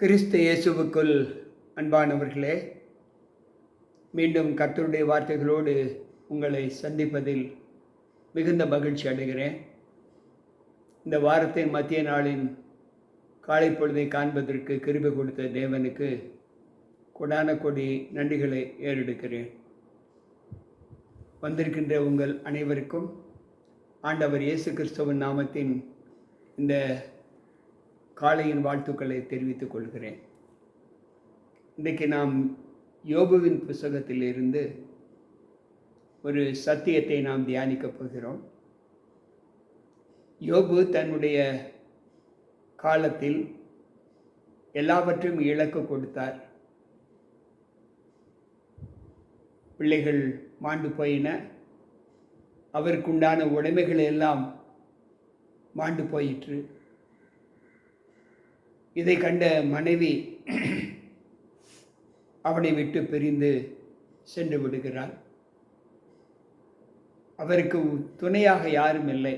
கிறிஸ்து இயேசுவுக்குள் அன்பானவர்களே மீண்டும் கர்த்தருடைய வார்த்தைகளோடு உங்களை சந்திப்பதில் மிகுந்த மகிழ்ச்சி அடைகிறேன். இந்த வாரத்தின் மத்திய நாளின் காலை பொழுதை காண்பதற்கு கிருபை கொடுத்த தேவனுக்கு கொடான கொடி நன்றிகளை ஏறெடுக்கிறேன். வந்திருக்கின்ற உங்கள் அனைவருக்கும் ஆண்டவர் இயேசு கிறிஸ்தவன் நாமத்தின் இந்த காலையின் வாழ்த்துக்களை தெரிவித்துக் கொள்கிறேன். இன்றைக்கு நாம் யோபுவின் புஸ்தகத்திலிருந்து ஒரு சத்தியத்தை நாம் தியானிக்கப் போகிறோம். யோபு தன்னுடைய காலத்தில் எல்லாவற்றையும் இழக்க கொடுத்தார். பிள்ளைகள் மாண்டு போயின. அவருக்குண்டான உடைமைகள் எல்லாம் மாண்டு போயிற்று. இதை கண்ட மனைவி அவனை விட்டு பிரிந்து சென்று விடுகிறார் அவருக்கு துணையாக யாரும் இல்லை.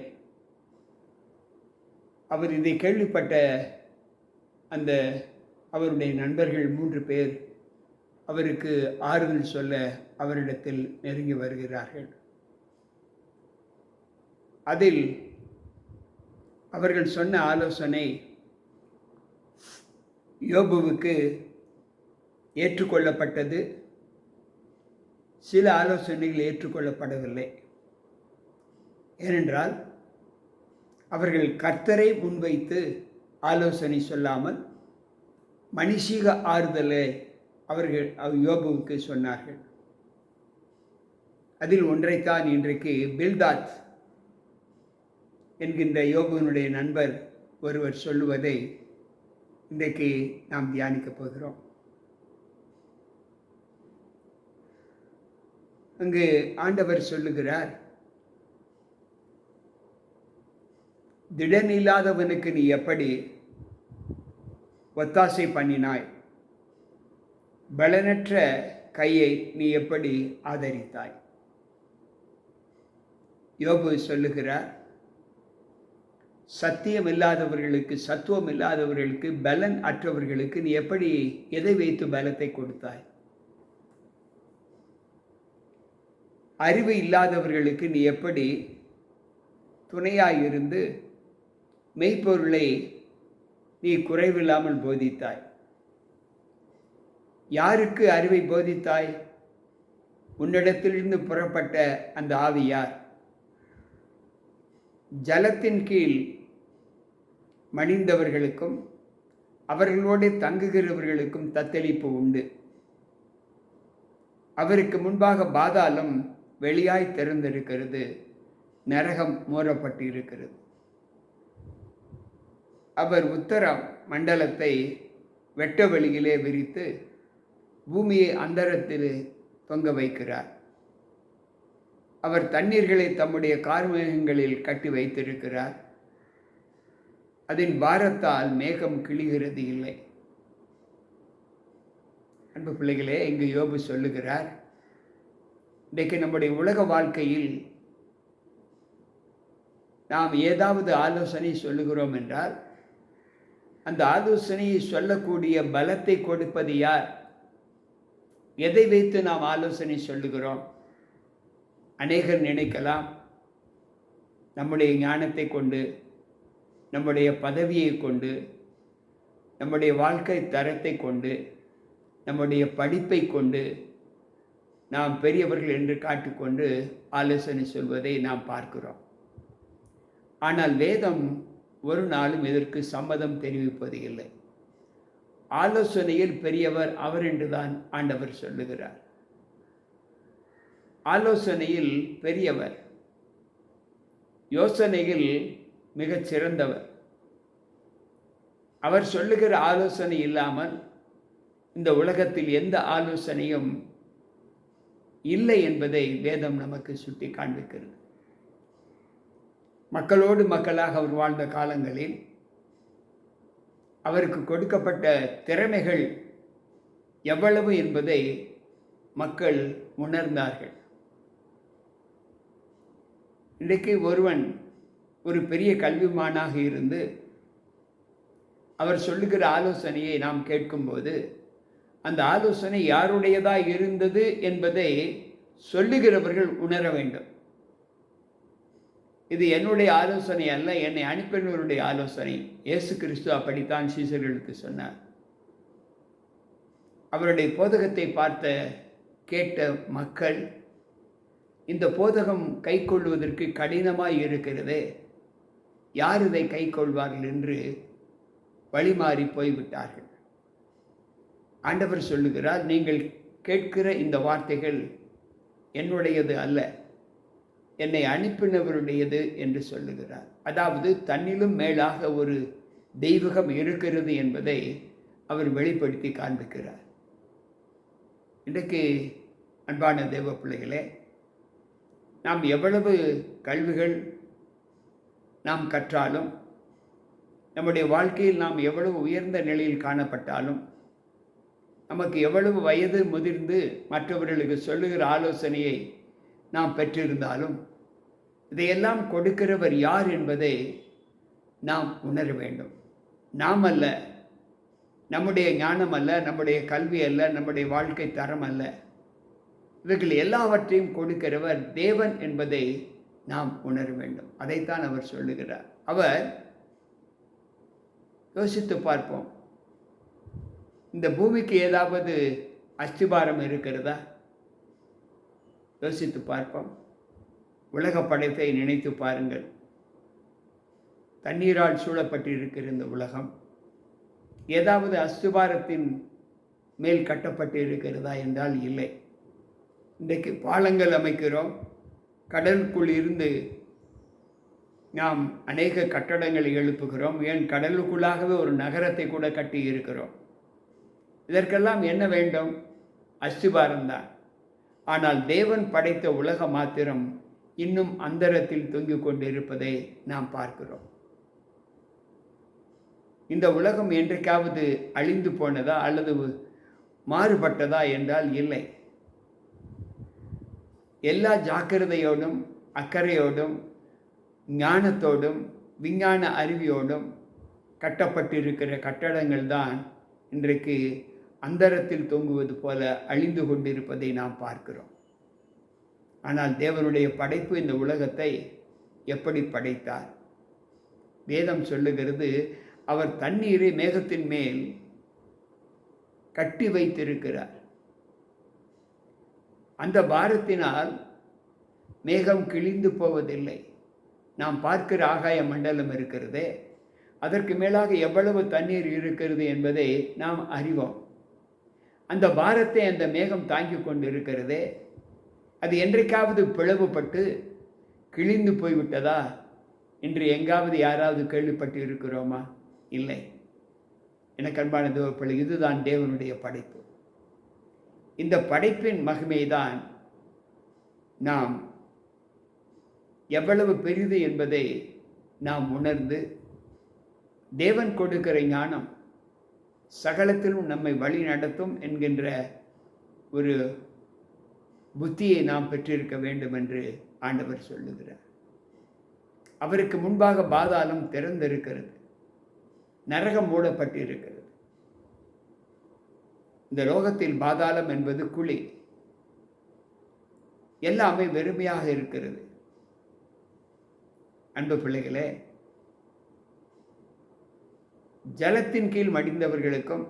அவர் இதை கேள்விப்பட்ட அந்த அவருடைய நண்பர்கள் மூன்று பேர் அவருக்கு ஆறுதல் சொல்ல அவரிடத்தில் நெருங்கி வருகிறார்கள். அதில் அவர்கள் சொன்ன ஆலோசனை யோபுவுக்கு ஏற்றுக்கொள்ளப்பட்டது. சில ஆலோசனைகள் ஏற்றுக்கொள்ளப்படவில்லை. ஏனென்றால் அவர்கள் கர்த்தரை முன்வைத்து ஆலோசனை சொல்லாமல் மனுஷீக ஆறுதலை அவர்கள் யோபுவுக்கு சொன்னார்கள். அதில் ஒன்றைத்தான் இன்றைக்கு பில்தாத் என்கின்ற யோபுவினுடைய நண்பர் ஒருவர் சொல்லுவதை இன்றைக்கு நாம் தியானிக்க போகிறோம். அங்கு ஆண்டவர் சொல்லுகிறார் திடன் இல்லாதவனுக்கு நீ எப்படி ஒத்தாசை பண்ணினாய்? பலனற்ற கையை நீ எப்படி ஆதரித்தாய்? யோபு சொல்லுகிறார் சத்தியம் இல்லாதவர்களுக்கு சத்துவம் இல்லாதவர்களுக்கு பலன் அற்றவர்களுக்கு நீ எப்படி எதை வைத்து பலத்தை கொடுத்தாய்? அறிவு இல்லாதவர்களுக்கு நீ எப்படி துணையாயிருந்து மெய்ப்பொருளை நீ குறைவில்லாமல் போதித்தாய்? யாருக்கு அறிவை போதித்தாய்? உன்னிடத்திலிருந்து புறப்பட்ட அந்த ஆவியார் ஜலத்தின் கீழ் மணிந்தவர்களுக்கும் அவர்களோடு தங்குகிறவர்களுக்கும் தத்தளிப்பு உண்டு. அவருக்கு முன்பாக பாதாளம் வெளியாய் திறந்திருக்கிறது. நரகம் மூறப்பட்டு இருக்கிறது அவர் உத்தர மண்டலத்தை வெட்ட வெளியிலே விரித்து பூமியை அந்தரத்தில் தொங்க வைக்கிறார். அவர் தண்ணீர்களை தம்முடைய கார்மேகங்களில் கட்டி வைத்திருக்கிறார். அதன் பாரத்தால் மேகம் கிழிகிறது இல்லை. அன்பு பிள்ளைகளே இங்கு யோபு சொல்லுகிறார் இன்றைக்கு நம்முடைய உலக வாழ்க்கையில் நாம் ஏதாவது ஆலோசனை சொல்லுகிறோம் என்றால் அந்த ஆலோசனையை சொல்லக்கூடிய பலத்தை கொடுப்பது யார்? எதை வைத்து நாம் ஆலோசனை சொல்லுகிறோம்? அநேகர் நினைக்கலாம் நம்முடைய ஞானத்தை கொண்டு நம்முடைய பதவியை கொண்டு நம்முடைய வாழ்க்கை தரத்தை கொண்டு நம்முடைய படிப்பை கொண்டு நாம் பெரியவர்கள் என்று காட்டிக்கொண்டு ஆலோசனை சொல்வதை நாம் பார்க்கிறோம். ஆனால் வேதம் ஒரு நாளும் இதற்கு சம்மதம் தெரிவிப்பது இல்லை. ஆலோசனையில் பெரியவர் அவர் என்றுதான் ஆண்டவர் சொல்லுகிறார். ஆலோசனையில் பெரியவர் யோசனையில் மிகச் சிறந்தவர் அவர் சொல்லுகிற ஆலோசனை இல்லாமல் இந்த உலகத்தில் எந்த ஆலோசனையும் இல்லை என்பதை வேதம் நமக்கு சுட்டி காண்பிக்கிறது. மக்களோடு மக்களாக அவர் வாழ்ந்த காலங்களில் அவருக்கு கொடுக்கப்பட்ட திறமைகள் எவ்வளவு என்பதை மக்கள் உணர்ந்தார்கள். இன்றைக்கு ஒருவன் ஒரு பெரிய கல்விமானாக இருந்து அவர் சொல்லுகிற ஆலோசனையை நாம் கேட்கும்போது அந்த ஆலோசனை யாருடையதாக இருந்தது என்பதை சொல்லுகிறவர்கள் உணர வேண்டும். இது என்னுடைய ஆலோசனை அல்ல என்னை அனுப்பினவருடைய ஆலோசனை. இயேசு கிறிஸ்து அப்படித்தான் சீசர்களுக்கு சொன்னார். அவருடைய போதகத்தை பார்த்த கேட்ட மக்கள் இந்த போதகம் கை கொள்வதற்கு கடினமாக இருக்கிறதே யார் இதை கை கொள்வார்கள் என்று வழிமாறி போய்விட்டார்கள். ஆண்டவர் சொல்லுகிறார் நீங்கள் கேட்கிற இந்த வார்த்தைகள் என்னுடையது அல்ல என்னை அனுப்பினவருடையது என்று சொல்லுகிறார். அதாவது தன்னிலும் மேலாக ஒரு தெய்வகம் இருக்கிறது என்பதை அவர் வெளிப்படுத்தி காண்பிக்கிறார். இன்றைக்கு அன்பான தேவ பிள்ளைகளே நாம் எவ்வளவு கல்விகள் நாம் கற்றாலும் நம்முடைய வாழ்க்கையில் நாம் எவ்வளவு உயர்ந்த நிலையில் காணப்பட்டாலும் நமக்கு எவ்வளவு வயது முதிர்ந்து மற்றவர்களுக்கு சொல்லுகிற ஆலோசனையை நாம் பெற்றிருந்தாலும் இதையெல்லாம் கொடுக்கிறவர் யார் என்பதை நாம் உணர வேண்டும். நாம் அல்ல நம்முடைய ஞானம் அல்ல நம்முடைய கல்வி அல்ல நம்முடைய வாழ்க்கை தரம் அல்ல. இவைகள் எல்லாவற்றையும் கொடுக்கிறவர் தேவன் என்பதை நாம் உணர வேண்டும். அதைத்தான் அவர் சொல்லுகிறார். அவர் யோசித்து பார்ப்போம். இந்த பூமிக்கு ஏதாவது அஸ்திபாரம் இருக்கிறதா? யோசித்து பார்ப்போம். உலக படைப்பை நினைத்து பாருங்கள். தண்ணீரால் சூழப்பட்டிருக்கிற இந்த உலகம் ஏதாவது அஸ்திபாரத்தின் மேல் கட்டப்பட்டு இருக்கிறதா என்றால் இல்லை. இன்றைக்கு பாலங்கள் அமைக்கிறோம். கடலுக்குள் இருந்து நாம் அநேக கட்டடங்களை எழுப்புகிறோம். ஏன்? கடலுக்குள்ளாகவே ஒரு நகரத்தை கூட கட்டி இருக்கிறோம். இதற்கெல்லாம் என்ன வேண்டும்? அஸ்திபாரம்தான் ஆனால் தேவன் படைத்த உலக மாத்திரம் இன்னும் அந்தரத்தில் தொங்கிக் கொண்டிருப்பதை நாம் பார்க்கிறோம். இந்த உலகம் என்றைக்காவது அழிந்து போனதா அல்லது மாறுபட்டதா என்றால் இல்லை. எல்லா ஜாக்கிரதையோடும் அக்கறையோடும் ஞானத்தோடும் விஞ்ஞான அறிவியோடும் கட்டப்பட்டிருக்கிற கட்டடங்கள் தான் இன்றைக்கு அந்தரத்தில் தொங்குவது போல அழிந்து கொண்டிருப்பதை நாம் பார்க்கிறோம். ஆனால் தேவனுடைய படைப்பு இந்த உலகத்தை எப்படி படைத்தார்? வேதம் சொல்லுகிறது அவர் தண்ணீரை மேகத்தின் மேல் கட்டி வைத்திருக்கிறார். அந்த பாரத்தினால் மேகம் கிழிந்து போவதில்லை. நாம் பார்க்கிற ஆகாய மண்டலம் இருக்கிறதே. அதற்கு மேலாக எவ்வளவு தண்ணீர் இருக்கிறது என்பதை நாம் அறிவோம். அந்த பாரத்தை அந்த மேகம் தாங்கி கொண்டு இருக்கிறதே அது என்றைக்காவது பிளவுபட்டு கிழிந்து போய்விட்டதா? என்று எங்காவது யாராவது கேள்விப்பட்டு இருக்கிறோமா இல்லை. எனக்கு அன்பான தேவப்பிள்ளை இதுதான் தேவனுடைய படைப்பு. இந்த படைப்பின் மகிமைதான் நாம் எவ்வளவு பெரிது என்பதை நாம் உணர்ந்து தேவன் கொடுக்கிற ஞானம் சகலத்திலும் நம்மை வழி நடத்தும் என்கின்ற ஒரு புத்தியை நாம் பெற்றிருக்க வேண்டும் என்று ஆண்டவர் சொல்லுகிறார். அவருக்கு முன்பாக பாதாளம் திறந்திருக்கிறது. நரகம் மூடப்பட்டிருக்கிறது. இந்த லோகத்தில் பாதாளம் என்பது குழி. எல்லாமே வெறுமையாக இருக்கிறது. அன்பு பிள்ளைகளே ஜலத்தின் கீழ் மடிந்தவர்களுக்கும்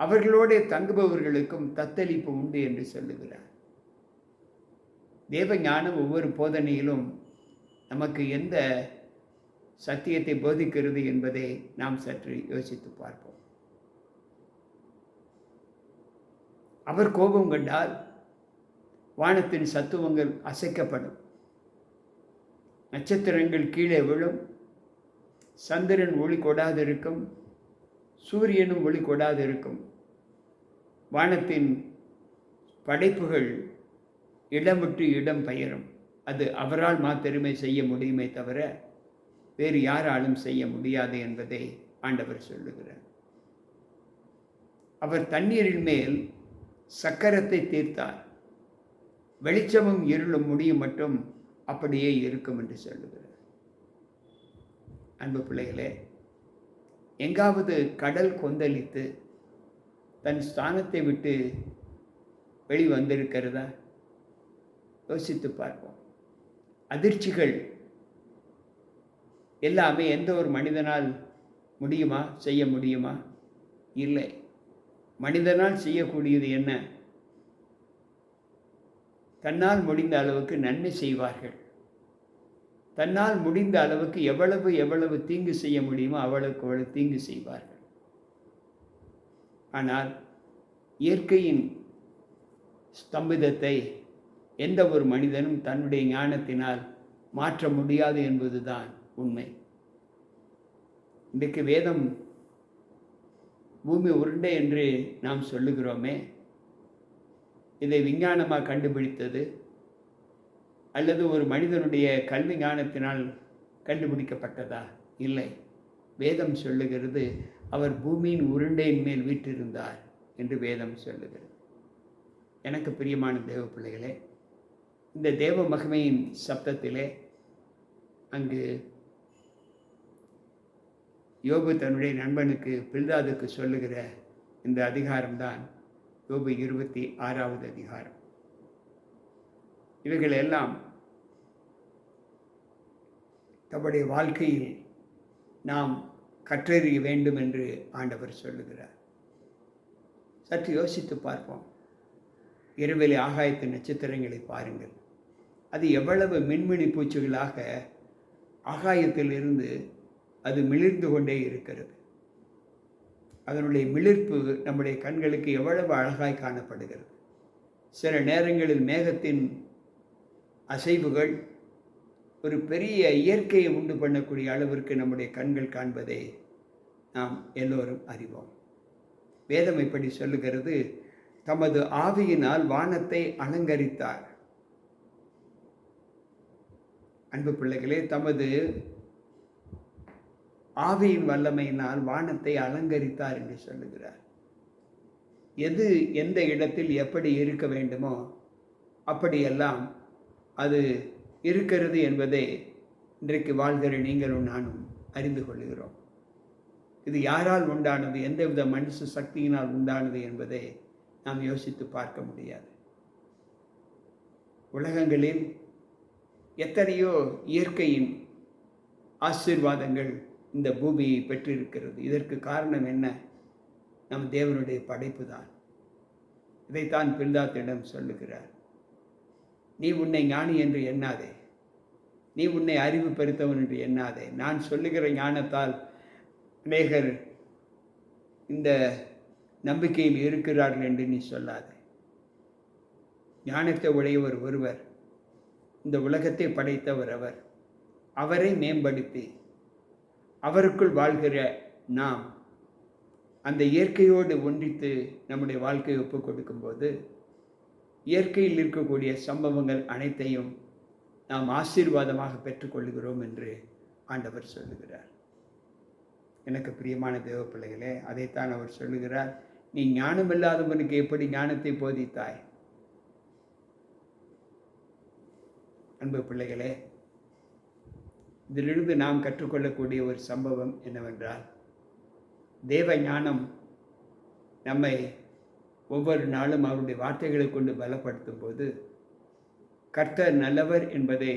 அவர்களோடு தங்குபவர்களுக்கும் தத்தளிப்பு உண்டு என்று சொல்லுகிறார். தேவ ஞானம் ஒவ்வொரு போதனையிலும் நமக்கு எந்த சத்தியத்தை போதிக்கிறது என்பதை நாம் சற்று யோசித்து பார்ப்போம். அவர் கோபம் கண்டால் வானத்தின் சத்துவங்கள் அசைக்கப்படும். நட்சத்திரங்கள் கீழே விழும். சந்திரன் ஒளி கொடாதிருக்கும். சூரியனும் ஒளி கொடாதிருக்கும். வானத்தின் படைப்புகள் இடம் விட்டு இடம் பெயரும். அது அவரால் மாத்திரமே செய்ய முடியுமே தவிர வேறு யாராலும் செய்ய முடியாது என்பதை ஆண்டவர் சொல்லுகிறார். அவர் தண்ணீரின் மேல் சக்கரத்தை தீர்த்தார். வெளிச்சமும் இருளும் முடியும் மட்டும் அப்படியே இருக்கும் என்று சொல்லுகிறார் அன்பு பிள்ளைகளே எங்காவது கடல் கொந்தளித்து தன் ஸ்தானத்தை விட்டு வெளி வந்திருக்கிறதா யோசித்து பார்ப்போம். அதிர்ச்சிகள் எல்லாமே எந்த ஒரு மனிதனால் முடியுமா? செய்ய முடியுமா? இல்லை. மனிதனால் செய்யக்கூடியது என்ன? தன்னால் முடிந்த அளவுக்கு நன்மை செய்வார்கள். தன்னால் முடிந்த அளவுக்கு எவ்வளவு எவ்வளவு தீங்கு செய்ய முடியுமோ அவ்வளவுக்கு அவ்வளவு தீங்கு செய்வார்கள். ஆனால் இயற்கையின் ஸ்தம்பிதத்தை எந்த ஒரு மனிதனும் தன்னுடைய ஞானத்தினால் மாற்ற முடியாது என்பதுதான் உண்மை. இன்றைக்கு வேதம் பூமி உருண்டை என்று நாம் சொல்லுகிறோமே இதை விஞ்ஞானமாக கண்டுபிடித்தது அல்லது ஒரு மனிதனுடைய கல்வி ஞானத்தினால் கண்டுபிடிக்கப்பட்டதா? இல்லை. வேதம் சொல்லுகிறது அவர் பூமியின் உருண்டையின் மேல் வீற்றிருந்தார் என்று வேதம் சொல்லுகிறது. எனக்கு பிரியமான தேவ பிள்ளைகளே இந்த தேவ மகிமையின் சப்தத்திலே அங்கு யோபு தன்னுடைய நண்பனுக்கு பில்தாதுக்கு சொல்லுகிற இந்த அதிகாரம்தான் யோபு இருபத்தி ஆறாவது அதிகாரம். இவைகள் எல்லாம் தம்முடைய வாழ்க்கையில் நாம் கற்றறிய வேண்டும் என்று ஆண்டவர் சொல்லுகிறார். சற்று யோசித்து பார்ப்போம். இரவிலே ஆகாயத்து நட்சத்திரங்களை பாருங்கள். அது எவ்வளவு மின்மினி பூச்சிகளாக ஆகாயத்திலிருந்து அது மிளிர்ந்து கொண்டே இருக்கிறது. அதனுடைய மிளிர்ப்பு நம்முடைய கண்களுக்கு எவ்வளவு அழகாய் காணப்படுகிறது. சில நேரங்களில் மேகத்தின் அசைவுகள் ஒரு பெரிய இயற்கையை உண்டு பண்ணக்கூடிய அளவிற்கு நம்முடைய கண்கள் காண்பதை நாம் எல்லோரும் அறிவோம். வேதம் இப்படி சொல்லுகிறது தமது ஆவியினால் வானத்தை அலங்கரித்தார். அன்பு பிள்ளைகளே தமது ஆவியின் வல்லமையினால் வானத்தை அலங்கரித்தார் என்று சொல்லுகிறார். எது எந்த இடத்தில் எப்படி இருக்க வேண்டுமோ அப்படியெல்லாம் அது இருக்கிறது என்பதை இன்றைக்கு வாழ்கிற நீங்களும் நானும் அறிந்து கொள்கிறோம். இது யாரால் உண்டானது? எந்தவித மனுஷ சக்தியினால் உண்டானது என்பதை நாம் யோசித்து பார்க்க முடியாது. உலகங்களில் எத்தனையோ இயற்கையின் ஆசீர்வாதங்கள் இந்த பூமியை பெற்றிருக்கிறது. இதற்கு காரணம் என்ன? நம் தேவனுடைய படைப்பு தான் இதைத்தான் பில்தாத்திடம் சொல்லுகிறார். நீ உன்னை ஞானி என்று எண்ணாதே. நீ உன்னை அறிவு பெருத்தவன் என்று எண்ணாதே. நான் சொல்லுகிற ஞானத்தால் அநேகர் இந்த நம்பிக்கையில் இருக்கிறார்கள் என்று நீ சொல்லாதே. ஞானத்தை உடையவர் ஒருவர் இந்த உலகத்தை படைத்தவர் அவர். அவரை மேம்படுத்தி அவருக்குள் வாழ்கிற நாம் அந்த இயற்கையோடு ஒன்றித்து நம்முடைய வாழ்க்கையை ஒப்பு கொடுக்கும்போது இயற்கையில் இருக்கக்கூடிய சம்பவங்கள் அனைத்தையும் நாம் ஆசீர்வாதமாக பெற்றுக்கொள்கிறோம் என்று ஆண்டவர் சொல்லுகிறார். எனக்கு பிரியமான தேவ பிள்ளைகளே அதைத்தான் அவர் சொல்லுகிறார். நீ ஞானமில்லாதவனுக்கு எப்படி ஞானத்தை போதித்தாய்? அன்பு பிள்ளைகளே இதிலிருந்து நாம் கற்றுக்கொள்ளக்கூடிய ஒரு சம்பவம் என்னவென்றால் தேவ ஞானம் நம்மை ஒவ்வொரு நாளும் அவருடைய வார்த்தைகளை கொண்டு பலப்படுத்தும் போது கர்த்தர் நல்லவர் என்பதை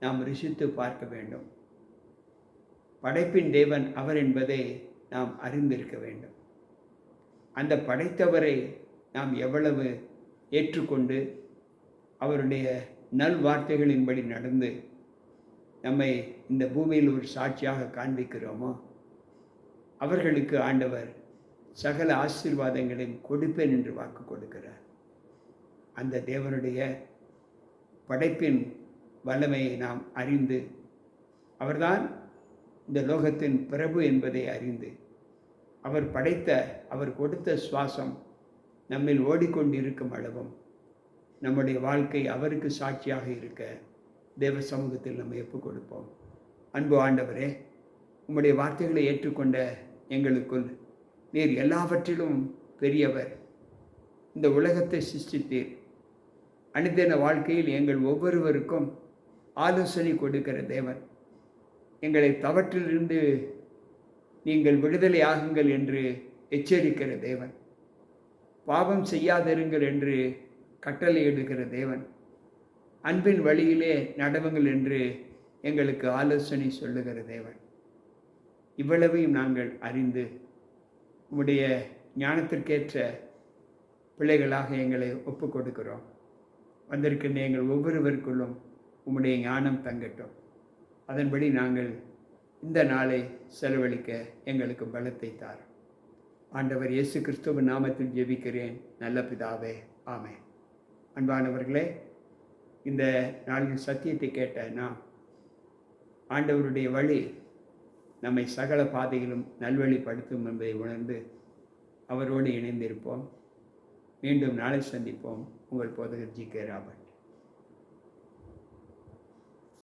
நாம் ருசித்து பார்க்க வேண்டும். படைப்பின் தேவன் அவர் என்பதை நாம் அறிந்திருக்க வேண்டும். அந்த படைத்தவரை நாம் எவ்வளவு ஏற்றுக்கொண்டு அவருடைய நல் வார்த்தைகளின்படி நடந்து நம்மை இந்த பூமியில் ஒரு சாட்சியாக காண்பிக்கிறோமோ? அவர்களுக்கு ஆண்டவர் சகல ஆசீர்வாதங்களையும் கொடுப்பேன் என்று வாக்கு கொடுக்கிறார். அந்த தேவனுடைய படைப்பின் வல்லமையை நாம் அறிந்து அவர்தான் இந்த லோகத்தின் பிரபு என்பதை அறிந்து அவர் படைத்த அவர் கொடுத்த சுவாசம் நம்மில் ஓடிக்கொண்டிருக்கும் அளவும் நம்முடைய வாழ்க்கை அவருக்கு சாட்சியாக இருக்க தேவ சமூகத்தில் நம்ம எப்போ கொடுப்போம். அன்பு ஆண்டவரே உம்முடைய வார்த்தைகளை ஏற்றுக்கொண்ட எங்களுக்குள் நீர் எல்லாவற்றிலும் பெரியவர். இந்த உலகத்தை சிருஷ்டித்தீர் அனுதின வாழ்க்கையில் எங்கள் ஒவ்வொருவருக்கும் ஆலோசனை கொடுக்கிற தேவன். எங்களை தவற்றிலிருந்து நீங்கள் விடுதலை ஆகுங்கள் என்று எச்சரிக்கிற தேவன். பாவம் செய்யாதிருங்கள் என்று கட்டளை எடுக்கிற தேவன். அன்பின் வழியிலே நடவுங்கள் என்று எங்களுக்கு ஆலோசனை சொல்லுகிற தேவன். இவ்வளவையும் நாங்கள் அறிந்து உம்முடைய ஞானத்திற்கேற்ற பிள்ளைகளாக எங்களை ஒப்பு கொடுக்கிறோம். வந்திருக்கின்ற எங்கள் ஒவ்வொருவருக்குள்ளும் உம்முடைய ஞானம் தங்கட்டும். அதன்படி நாங்கள் இந்த நாளை செலவழிக்க எங்களுக்கு பலத்தை தார் ஆண்டவர் இயேசு கிறிஸ்துவ நாமத்தில் ஜெபிக்கிறேன். நல்ல பிதாவே ஆமே அன்பானவர்களே இந்த நாளின் சத்தியத்தை கேட்ட நாம் ஆண்டவருடைய வழி நம்மை சகல பாதையிலும் நல்வழிப்படுத்தும் என்பதை உணர்ந்து அவரோடு இணைந்திருப்போம். மீண்டும் நாளை சந்திப்போம். உங்கள் போதகர் ஜி கே ராபர்ட்.